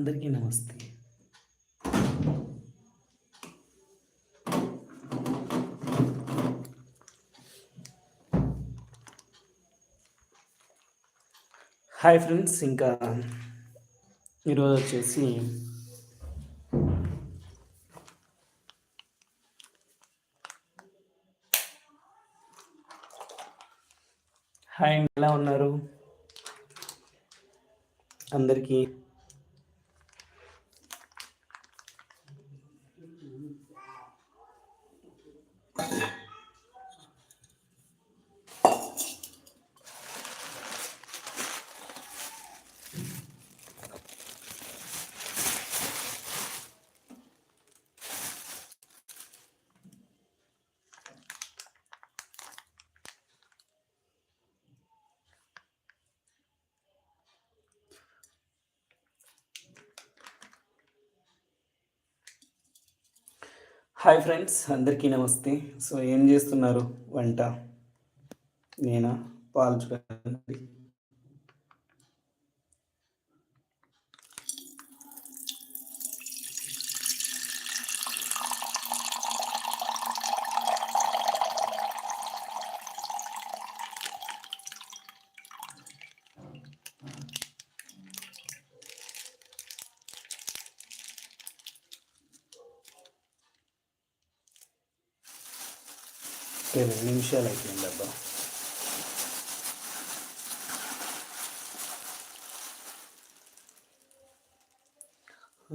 అందరికీ నమస్తే. Hi friends ఇంకా ఈరోజు వచ్చేసి హాయ్ ఎలా ఉన్నారు? అందరికీ హాయ్ ఫ్రెండ్స్ అందరికీ నమస్తే. సో ఏం చేస్తున్నారు? వంట? నేనా? పాలు చూడండి. రెండు నిమిషాలు అయిపోయింది అబ్బా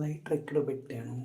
లైటర్ ఎక్కడ పెట్టాను.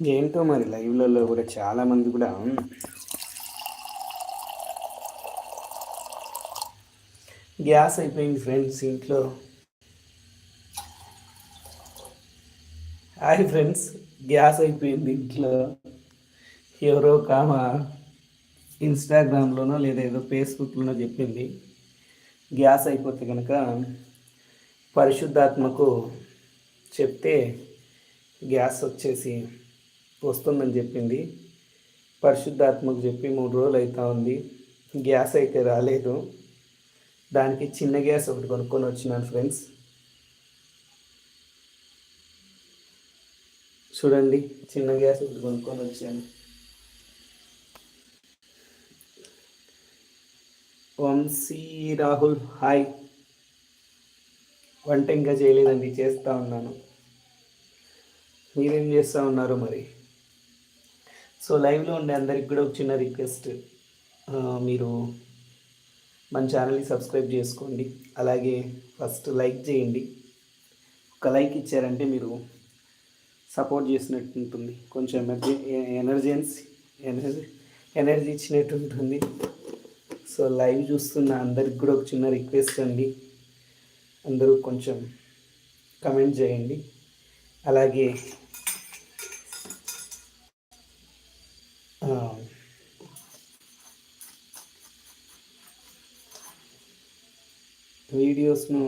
ఏంటో మరి లైవ్లలో కూడా చాలామంది కూడా గ్యాస్ అయిపోయింది ఫ్రెండ్స్ ఇంట్లో. హాయ్ ఫ్రెండ్స్ గ్యాస్ అయిపోయింది ఇంట్లో. ఎవరో కామ ఇన్స్టాగ్రామ్లోనో లేదా ఏదో ఫేస్బుక్లోనో చెప్పింది గ్యాస్ అయిపోతే కనుక పరిశుద్ధాత్మకు చెప్తే గ్యాస్ వచ్చేసి వస్తుందని చెప్పింది. పరిశుద్ధాత్మకు చెప్పి మూడు రోజులు అవుతా ఉంది. గ్యాస్ అయితే రాలేదు. దానికి చిన్న గ్యాస్ ఒకటి కొనుక్కొని వచ్చినాను ఫ్రెండ్స్. చూడండి చిన్న గ్యాస్ ఒకటి కొనుక్కొని వచ్చాను. వంశీ రాహుల్ హాయ్. వంట ఇంకా చేయలేదండి చేస్తూ ఉన్నాను. మీరేం చేస్తూ ఉన్నారు మరి? సో లైవ్లో ఉండే అందరికి కూడా ఒక చిన్న రిక్వెస్ట్. మీరు మన ఛానల్ని సబ్స్క్రైబ్ చేసుకోండి. అలాగే ఫస్ట్ లైక్ చేయండి. ఒక లైక్ ఇచ్చారంటే మీరు సపోర్ట్ చేసినట్టు ఉంటుంది కొంచెం ఎమర్జెన్ ఎనర్జెన్సీ ఎనర్జీ ఎనర్జీ ఇచ్చినట్టు ఉంటుంది సో లైవ్ చూస్తున్న అందరికి కూడా ఒక చిన్న రిక్వెస్ట్ అండి. అందరూ కొంచెం కమెంట్ చేయండి. అలాగే వీడియోస్ను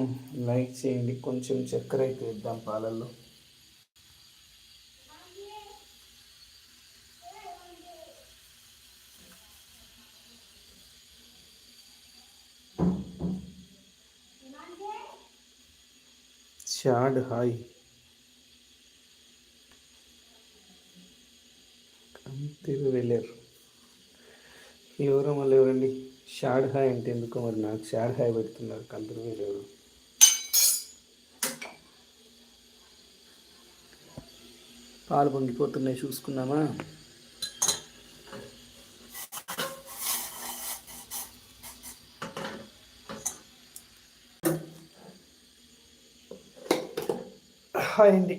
లైక్ చేయండి. కొంచెం చక్కెర అయితే ఇద్దాం పాలల్లో. షాడ్ హాయ్. తిరిగి వెళ్ళారు. ఎవరో మళ్ళీ ఎవరండి? షాడ్ హాయ్ అంటే ఎందుకో మరి నాకు షాడ్ హాయ్ పెడుతున్నారు కంతిరు వెళ్ళారు పాలు పొంగిపోతున్నాయి చూసుకుందామా? హాయ్ అండి.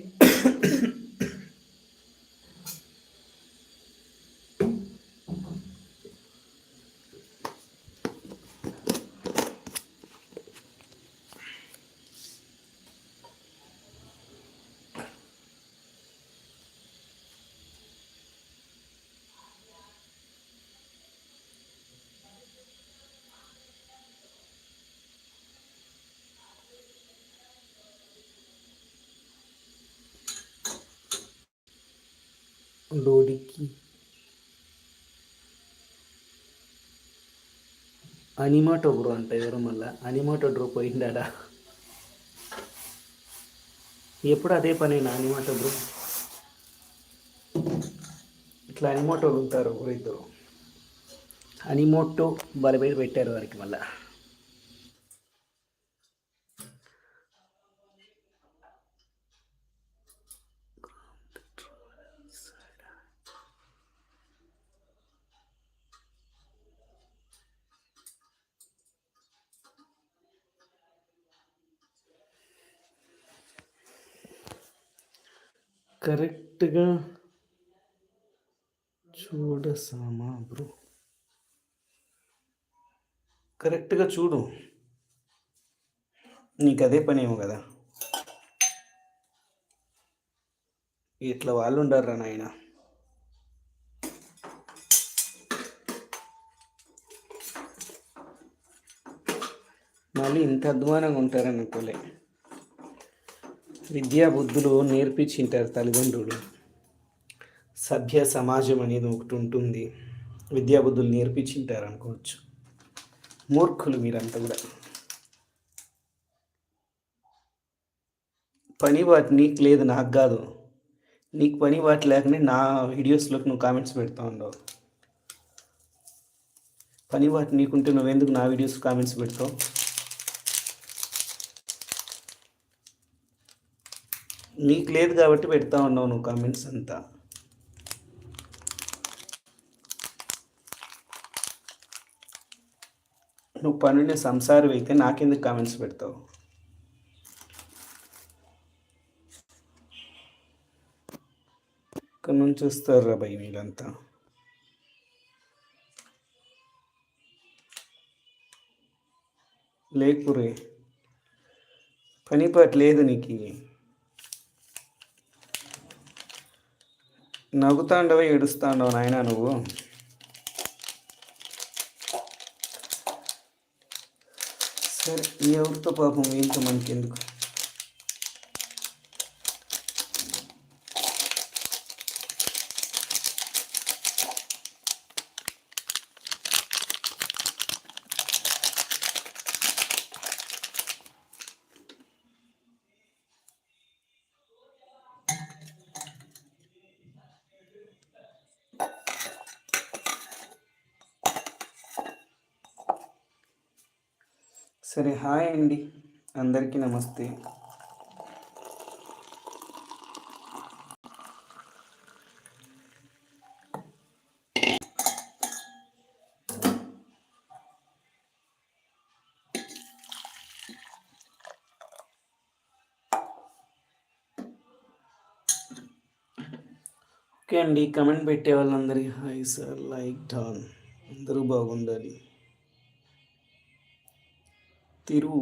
లోడికి అనిమాటో బ్రో అంట ఎవరో మళ్ళా అనిమాటో బ్రో పోయిందాడా ఎప్పుడు అదే పని అనిమాటో బ్రో ఇట్లా అనిమోటోలు ఉంటారు బ్రో ఇద్దరు అనిమోటో వాళ్ళ పేరు పెట్టారు వారికి మళ్ళీ కరెక్ట్గా చూడసామా బ్రో. కరెక్ట్గా చూడు. నీకు అదే పని ఏమో కదా. ఇట్లా వాళ్ళు ఉండరు నాయన. మళ్ళీ ఇంత అధ్వానంగా ఉంటారని అనుకోలే విద్యా బుద్ధులు నేర్పించింటారు తల్లిదండ్రులు. సభ్య సమాజం అనేది ఒకటి ఉంటుంది. విద్యా బుద్ధులు నేర్పించింటారు అనుకోవచ్చు. మూర్ఖులు మీరంతా కూడా. పని వాటి నీకు లేదు నాకు కాదు. నీకు పని వాటి లేకనే నా వీడియోస్లోకి నువ్వు కామెంట్స్ పెడతా ఉండవు. పని వాటి నీకుంటే నువ్వెందుకు నా వీడియోస్ కామెంట్స్ పెడతావు? నీకు లేదు కాబట్టి పెడతా ఉన్నావు నువ్వు కామెంట్స్ అంతా. నువ్వు పనుని సంసారం అయితే నాకెందుకు కామెంట్స్ పెడతావు? ఇక్కడ నుంచి వస్తారు భయ భయ్ వీళ్ళంతా? లేకురే. పని పాటు లేదు నీకు. నవ్వుతాండవ ఏడుస్తాండవు నాయన నువ్వు? సరే ఎవరితో పాపం ఏంటో మనకెందుకు? సరే హాయ్ అండి. అందరికీ నమస్తే. ఓకే అండి కమెంట్ పెట్టే వాళ్ళందరికీ హాయ్ సార్ లైక్ డాన్. అందరూ బాగుండాలి. తిరు.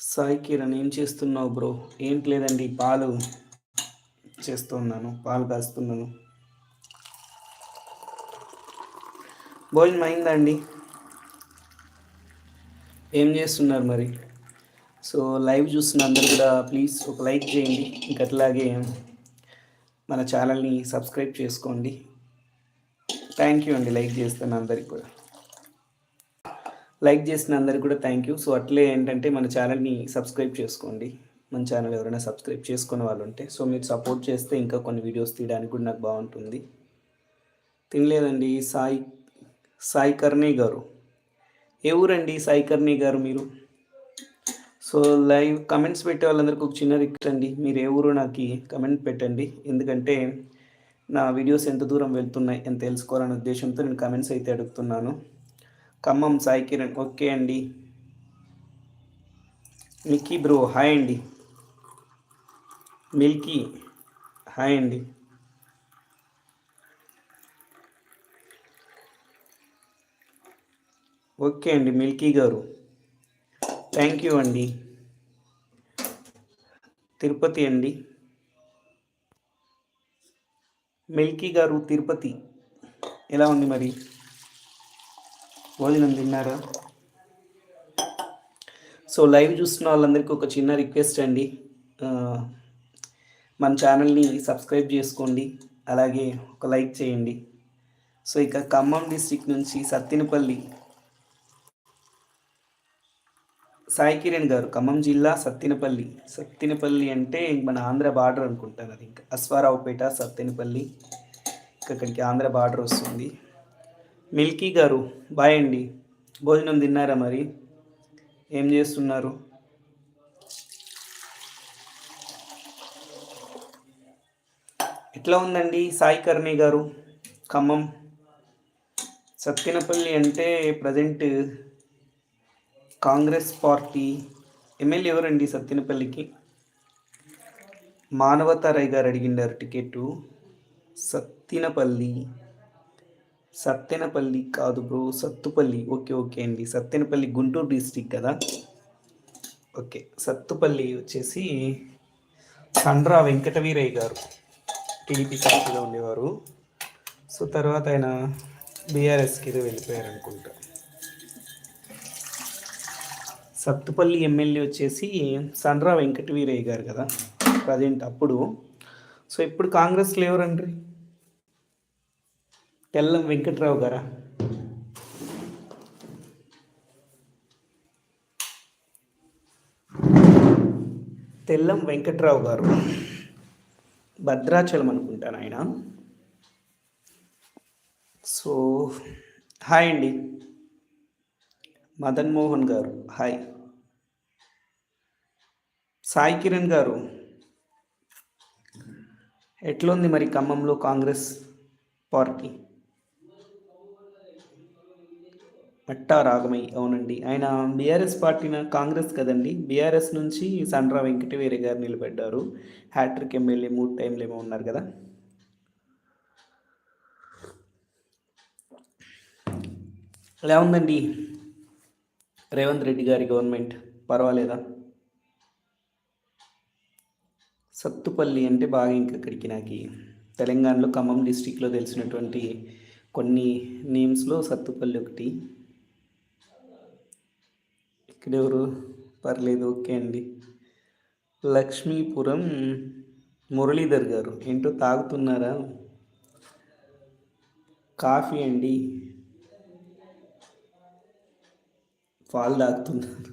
సాయి కిరణ్ ఏం చేస్తున్నావు బ్రో? ఏంటి లేదండి పాలు చేస్తున్నాను పాలు కాస్తున్నాను. భోజనం అయిందండి ఏం చేస్తున్నారు మరి? సో లైవ్ చూస్తున్న అందరు కూడా ప్లీజ్ ఒక లైక్ చేయండి. ఇంకట్లాగే మన ఛానల్ని సబ్స్క్రైబ్ చేసుకోండి. థ్యాంక్ యూ అండి లైక్ చేస్తాను అందరికి కూడా. లైక్ చేసిన అందరికి కూడా థ్యాంక్ యూ సో అట్లే ఏంటంటే మన ఛానల్ని సబ్స్క్రైబ్ చేసుకోండి. మన ఛానల్ ఎవరైనా సబ్స్క్రైబ్ చేసుకునే వాళ్ళు ఉంటే సో మీరు సపోర్ట్ చేస్తే ఇంకా కొన్ని వీడియోస్ తీయడానికి కూడా నాకు బాగుంటుంది. తినలేదండి సాయి సాయి కర్ణే గారు. ఏ ఊరండి సాయి కర్ణే గారు మీరు? సో లైవ్ కమెంట్స్ పెట్టే వాళ్ళందరికీ ఒక చిన్న రిక్వెస్ట్ అండి. మీరు ఏ ఊరు నాకు కమెంట్ పెట్టండి. ఎందుకంటే నా వీడియోస్ ఎంత దూరం వెళ్తున్నాయి అని తెలుసుకోవాలనే ఉద్దేశంతో నేను కమెంట్స్ అయితే అడుగుతున్నాను. ఖమ్మం సాయి కిరణ్ ఓకే అండి. మిక్కీ బ్రో హాయ్ అండి. మిల్కీ హాయ్ అండి. ఓకే అండి మిల్కీ గారు. థ్యాంక్ యూ అండి. తిరుపతి అండి. మిల్కీ గారు తిరుపతి. ఎలా ఉంది మరి? భోజనం తిన్నారా? సో లైవ్ చూస్తున్న వాళ్ళందరికీ ఒక చిన్న రిక్వెస్ట్ అండి. మన ఛానల్ని సబ్స్క్రైబ్ చేసుకోండి. అలాగే ఒక లైక్ చేయండి. సో ఇక ఖమ్మం డిస్టిక్ నుంచి సత్తినపల్లి సాయి కిరణ్ గారు ఖమ్మం జిల్లా సత్తినపల్లి. సత్తినపల్లి అంటే మన ఆంధ్ర బార్డర్ అనుకుంటారు అది ఇంకా. అశ్వారావుపేట సత్తినపల్లి. ఇంకా అక్కడికి ఆంధ్ర బార్డర్ వస్తుంది. మిల్కీ గారు బాయ్ అండి. భోజనం తిన్నారా మరి? ఏం చేస్తున్నారు? ఎట్లా ఉందండి సాయి కర్ణి గారు? ఖమ్మం. సత్తినపల్లి అంటే ప్రజెంట్ కాంగ్రెస్ పార్టీ ఎమ్మెల్యే ఎవరండి సత్తినపల్లికి మానవతారాయ్ గారు అడిగిండారు టికెట్ సత్తినపల్లి సత్తెనపల్లి కాదు బ్రో సత్తుపల్లి. ఓకే ఓకే అండి. సత్తెనపల్లి గుంటూరు డిస్టిక్ కదా? ఓకే సత్తుపల్లి వచ్చేసి సండ్రా వెంకటవీరయ్య గారు టీడీపీ పార్టీలో ఉండేవారు. సో తర్వాత ఆయన బీఆర్ఎస్కి వెళ్ళిపోయారు అనుకుంటా సత్తుపల్లి ఎమ్మెల్యే వచ్చేసి సండ్రా వెంకటవీరయ్య గారు కదా ప్రజెంట్ అప్పుడు. సో ఇప్పుడు కాంగ్రెస్లో ఎవరండ్రి తెల్లం వెంకట్రావు గారా? తెల్లం వెంకట్రావు గారు. భద్రాచలం అనుకుంటాను ఆయన సో హాయ్ అండి. మదన్ మోహన్ గారు హాయ్. సాయి కిరణ్ గారు ఎట్లుంది మరి ఖమ్మంలో కాంగ్రెస్ పార్టీ? మట్టా అవునండి. ఆయన బీఆర్ఎస్ పార్టీన కాంగ్రెస్ కదండి. బీఆర్ఎస్ నుంచి సండ్రా వెంకటవీరి గారు నిలబడ్డారు. హ్యాట్రిక్ ఎమ్మెల్యే మూడు టైంలు ఏమో ఉన్నారు కదా. ఎలా ఉందండి? రేవంత్ రెడ్డి గారి గవర్నమెంట్ పర్వాలేదా? సత్తుపల్లి అంటే బాగా ఇంకా ఇక్కడికి నాకు తెలంగాణలో ఖమ్మం డిస్టిక్లో తెలిసినటువంటి కొన్ని నేమ్స్లో సత్తుపల్లి ఒకటి. ఇక్కడ ఎవరు పర్లేదు ఓకే అండి. లక్ష్మీపురం మురళీధర్ గారు. ఏంటో తాగుతున్నారా? కాఫీ అండి. పాలు తాగుతున్నాను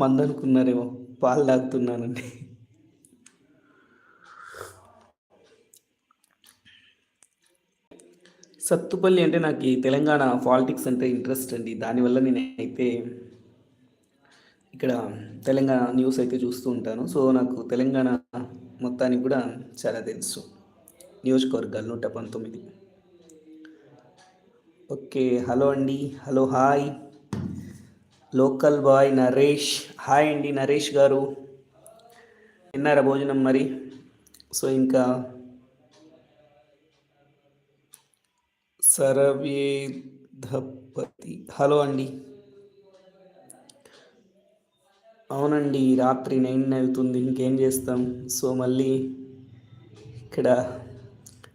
మందనుకున్నారేమో పాలు తాగుతున్నానండి. సత్తుపల్లి అంటే నాకు ఈ తెలంగాణ పాలిటిక్స్ అంటే ఇంట్రెస్ట్ అండి. దానివల్ల నేనైతే ఇక్కడ తెలంగాణ న్యూస్ అయితే చూస్తూ ఉంటాను. సో నాకు తెలంగాణ మొత్తానికి కూడా చాలా తెలుసు. నియోజకవర్గాలు నూట పంతొమ్మిది. ఓకే హలో అండి. Hello hi. Local boy Naresh. Hi అండి నరేష్ గారు. తిన్నారా భోజనం మరి? సో ఇంకా సరవేధపతి హలో అండి. అవునండి రాత్రి నైన్ అవుతుంది ఇంకేం చేస్తాం? సో మళ్ళీ ఇక్కడ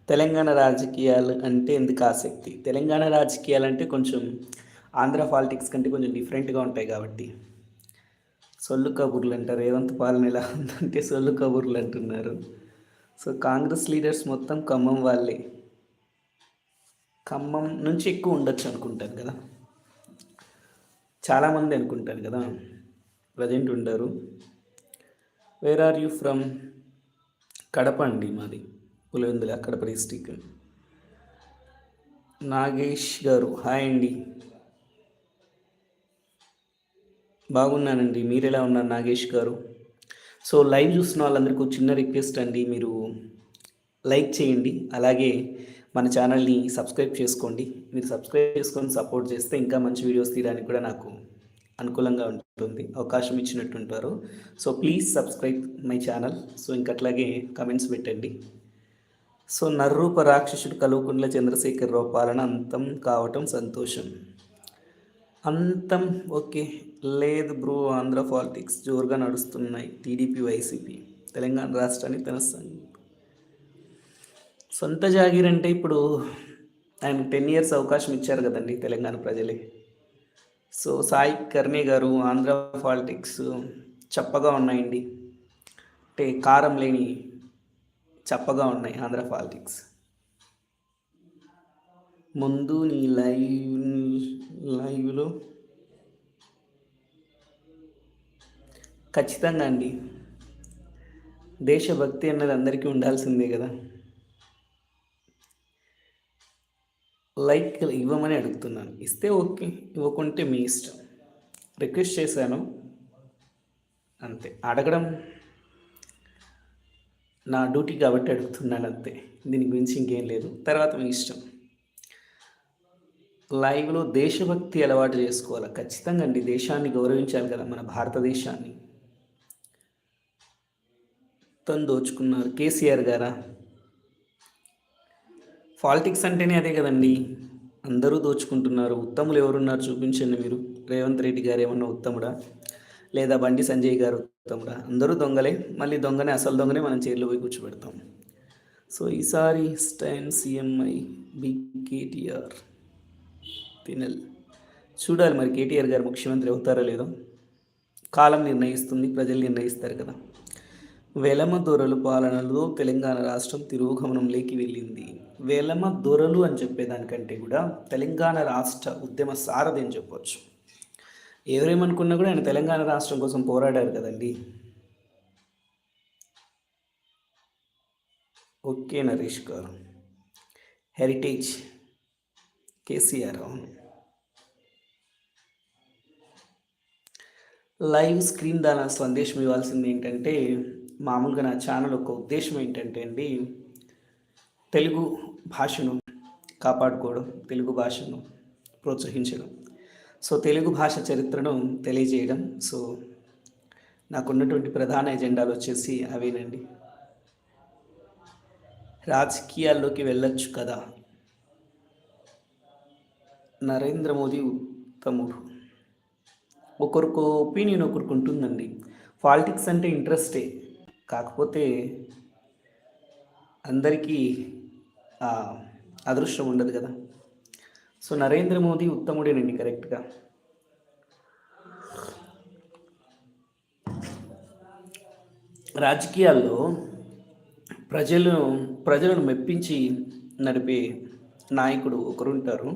తెలంగాణ రాజకీయాలు అంటే ఎందుకు ఆసక్తి? తెలంగాణ రాజకీయాలు అంటే కొంచెం ఆంధ్ర పాలిటిక్స్ కంటే కొంచెం డిఫరెంట్గా ఉంటాయి కాబట్టి. సొల్లు కబుర్లు అంటారు రేవంత్ పాలన ఎలా ఉందంటే సొల్లు కబుర్లు అంటున్నారు. సో కాంగ్రెస్ లీడర్స్ మొత్తం ఖమ్మం వాళ్ళే. ఖమ్మం నుంచి ఎక్కువ ఉండొచ్చు అనుకుంటాను కదా. చాలామంది అనుకుంటారు కదా. ప్రజెంట్ ఉండరు where are you from Kadapa అండి మాది పులివెందుల కడప డిస్టిక్. నాగేష్ గారు హాయ్ అండి. బాగున్నానండి మీరు ఎలా ఉన్నారు నాగేష్ గారు? సో లైవ్ చూస్తున్న వాళ్ళందరికీ చిన్న రిక్వెస్ట్ అండి మీరు లైక్ చేయండి అలాగే మన ఛానల్ని సబ్స్క్రైబ్ చేసుకోండి. మీరు సబ్స్క్రైబ్ చేసుకొని సపోర్ట్ చేస్తే ఇంకా మంచి వీడియోస్ తీయడానికి కూడా నాకు అనుకూలంగా ఉంటుంది అవకాశం ఇచ్చినట్టు ఉంటారు so please subscribe my channel so ఇంకట్లాగే comments పెట్టండి. సో నర్రూప రాక్షసుడు కలువకుండ్ల చంద్రశేఖరరావు పాలన అంతం కావటం సంతోషం. అంతం ఓకే. లేదు బ్రో ఆంధ్ర పాలిటిక్స్ జోరుగా నడుస్తున్నాయి టీడీపీ వైసీపీ తెలంగాణ రాష్ట్రాన్ని తన సం- సొంత జాగీర్ అంటే ఇప్పుడు ఆయన టెన్ ఇయర్స్ అవకాశం ఇచ్చారు కదండి తెలంగాణ ప్రజలే. సో సాయి కర్ణే గారు ఆంధ్ర పాలిటిక్స్ చప్పగా ఉన్నాయండి. అంటే కారం లేని చప్పగా ఉన్నాయి ఆంధ్ర పాలిటిక్స్. ముందు నీ లైవ్ లైవ్లో ఖచ్చితంగా అండి. దేశభక్తి అన్నది అందరికీ ఉండాల్సిందే కదా. లైక్ ఇవ్వమని అడుగుతున్నాను. ఇస్తే ఓకే ఇవ్వకుంటే మీ ఇష్టం. రిక్వెస్ట్ చేశాను. అంతే. అడగడం నా డ్యూటీ కాబట్టి అడుగుతున్నాను అంతే. దీని గురించి ఇంకేం లేదు. తర్వాత మీ ఇష్టం. లైవ్లో దేశభక్తి అలవాటు చేసుకోవాలి? ఖచ్చితంగా అండి. దేశాన్ని గౌరవించాలి కదా మన భారతదేశాన్ని. తను దోచుకున్నారు. కేసీఆర్ గారా? పాలిటిక్స్ అంటేనే అదే కదండి. అందరూ దోచుకుంటున్నారు. ఉత్తములు ఎవరున్నారు చూపించండి మీరు. రేవంత్ రెడ్డి గారు ఏమన్నా ఉత్తముడా? లేదా బండి సంజయ్ గారు ఉత్తముడా? అందరూ దొంగలే. మళ్ళీ దొంగనే అసలు దొంగనే మనం చైర్లో పోయి కూర్చోబెడతాం. సో ఈసారి స్టైన్ సీఎంఐ బిగ్ కేటీఆర్. తినల్. చూడాలి మరి కేటీఆర్ గారు ముఖ్యమంత్రి అవుతారో లేదో. కాలం నిర్ణయిస్తుంది ప్రజలు నిర్ణయిస్తారు కదా. వెలమ దొరలు పాలనలో తెలంగాణ రాష్ట్రం తిరోగమనంలోకి వెళ్ళింది. వేలమ దొరలు అని చెప్పేదానికంటే కూడా తెలంగాణ రాష్ట్ర ఉద్యమ సారథి అని చెప్పొచ్చు. ఎవరేమనుకున్నా కూడా ఆయన తెలంగాణ రాష్ట్రం కోసం పోరాడారు కదండి. ఓకే నరేష్ గారు. హెరిటేజ్ కేసీఆర్ అవును లైవ్ స్క్రీన్ దాని సందేశం ఇవ్వాల్సింది ఏంటంటే మామూలుగా నా ఛానల్ ఒక ఉద్దేశం ఏంటంటే అండి తెలుగు భాషను కాపాడుకోవడం తెలుగు భాషను ప్రోత్సహించడం. సో తెలుగు భాష చరిత్రను తెలియజేయడం. సో నాకున్నటువంటి ప్రధాన ఎజెండాలు వచ్చేసి అవేనండి. రాజకీయాల్లోకి వెళ్ళొచ్చు కదా. నరేంద్ర మోదీ ఉత్తముడు. ఒకరికి ఒపీనియన్ ఒకరికి ఉంటుందండి. పాలిటిక్స్ అంటే ఇంట్రెస్టే. కాకపోతే అందరికీ అదృష్టం ఉండదు కదా. సో నరేంద్ర మోదీ ఉత్తముడేనండి కరెక్ట్గా రాజకీయాల్లో ప్రజలు ప్రజలను మెప్పించి నడిపే నాయకుడు ఒకరుంటారు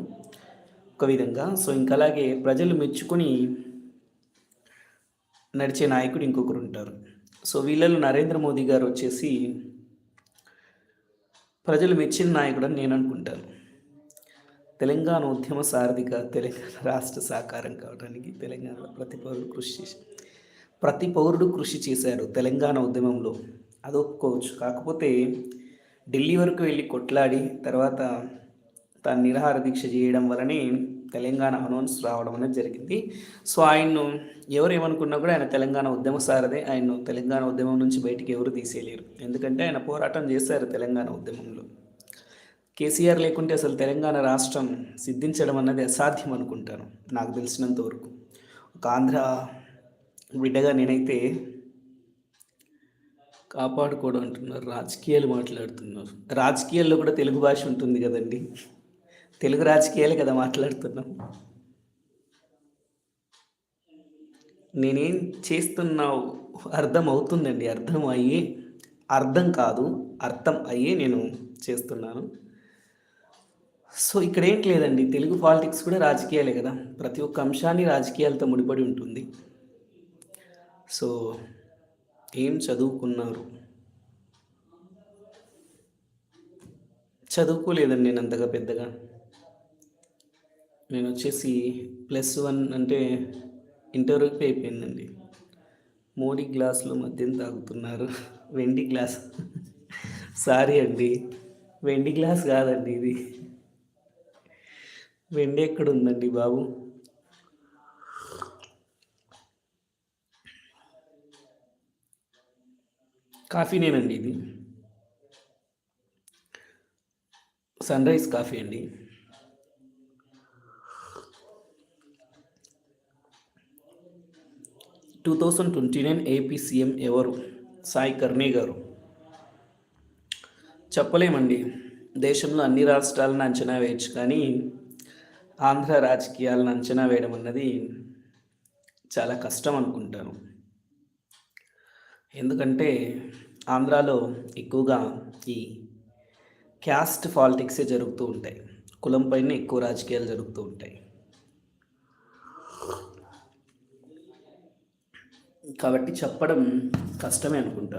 ఒక విధంగా. సో ఇంకా అలాగే ప్రజలు మెచ్చుకొని నడిచే నాయకుడు ఇంకొకరు ఉంటారు సో వీళ్ళలో నరేంద్ర మోదీ గారు వచ్చేసి ప్రజలు మెచ్చిన నాయకుడు అని నేను అనుకుంటాను. తెలంగాణ ఉద్యమ సారథిగా తెలంగాణ రాష్ట్ర సాకారం కావడానికి తెలంగాణలో ప్రతి పౌరుడు కృషి చేసి ప్రతి పౌరుడు కృషి చేశారు తెలంగాణ ఉద్యమంలో. అది ఒప్పుకోవచ్చు కాకపోతే ఢిల్లీ వరకు వెళ్ళి కొట్లాడి తర్వాత తాను నిరాహార దీక్ష చేయడం వలనే తెలంగాణ అనౌన్స్ రావడం అనేది జరిగింది. సో ఆయన్ను ఎవరు ఏమనుకున్నా కూడా ఆయన తెలంగాణ ఉద్యమ సారదే ఆయన్ను తెలంగాణ ఉద్యమం నుంచి బయటికి ఎవరు తీసేయలేరు. ఎందుకంటే ఆయన పోరాటం చేశారు తెలంగాణ ఉద్యమంలో. కేసీఆర్ లేకుంటే అసలు తెలంగాణ రాష్ట్రం సిద్ధించడం అన్నది అసాధ్యం అనుకుంటాను నాకు తెలిసినంత వరకు. ఒక ఆంధ్ర బిడ్డగా నేనైతే కాపాడుకోవడం అంటున్నారు రాజకీయాలు మాట్లాడుతున్నారు. రాజకీయాల్లో కూడా తెలుగు భాష ఉంటుంది కదండి. తెలుగు రాజకీయాలే కదా మాట్లాడుతున్నాం. నేనేం చేస్తున్నావు? అర్థం అవుతుందండి అర్థం అయ్యే అర్థం కాదు అర్థం అయ్యే నేను చేస్తున్నాను. సో ఇక్కడ ఏంటి లేదండి తెలుగు పాలిటిక్స్ కూడా రాజకీయాలే కదా. ప్రతి ఒక్క అంశాన్ని రాజకీయాలతో ముడిపడి ఉంటుంది. సో ఏం చదువుకున్నారు? చదువుకోలేదండి నేను అంతగా పెద్దగా. నేను వచ్చేసి ప్లస్ వన్ అంటే ఇంటర్వ్యూకి అయిపోయిందండి. మోడీ గ్లాసులు మద్యం తాగుతున్నారు. వెండి గ్లాస్. సారీ అండి. వెండి గ్లాస్ కాదండి ఇది. వెండి ఎక్కడ ఉందండి బాబు కాఫీనేనండి ఇది. సన్ రైజ్ కాఫీ అండి. Two thousand twenty nine AP CM ఎవరు? సాయి కర్ణే గారు. చెప్పలేమండి. దేశంలో అన్ని రాష్ట్రాలను అంచనా వేయచ్చు కానీ ఆంధ్ర రాజకీయాలను అంచనా వేయడం అన్నది చాలా కష్టం అనుకుంటాను. ఎందుకంటే ఆంధ్రాలో ఎక్కువగా ఈ క్యాస్ట్ పాలిటిక్సే జరుగుతూ ఉంటాయి. కులంపైనే ఎక్కువ రాజకీయాలు జరుగుతూ ఉంటాయి. కాబట్టి చెప్పడం కష్టమే అనుకుంటాను.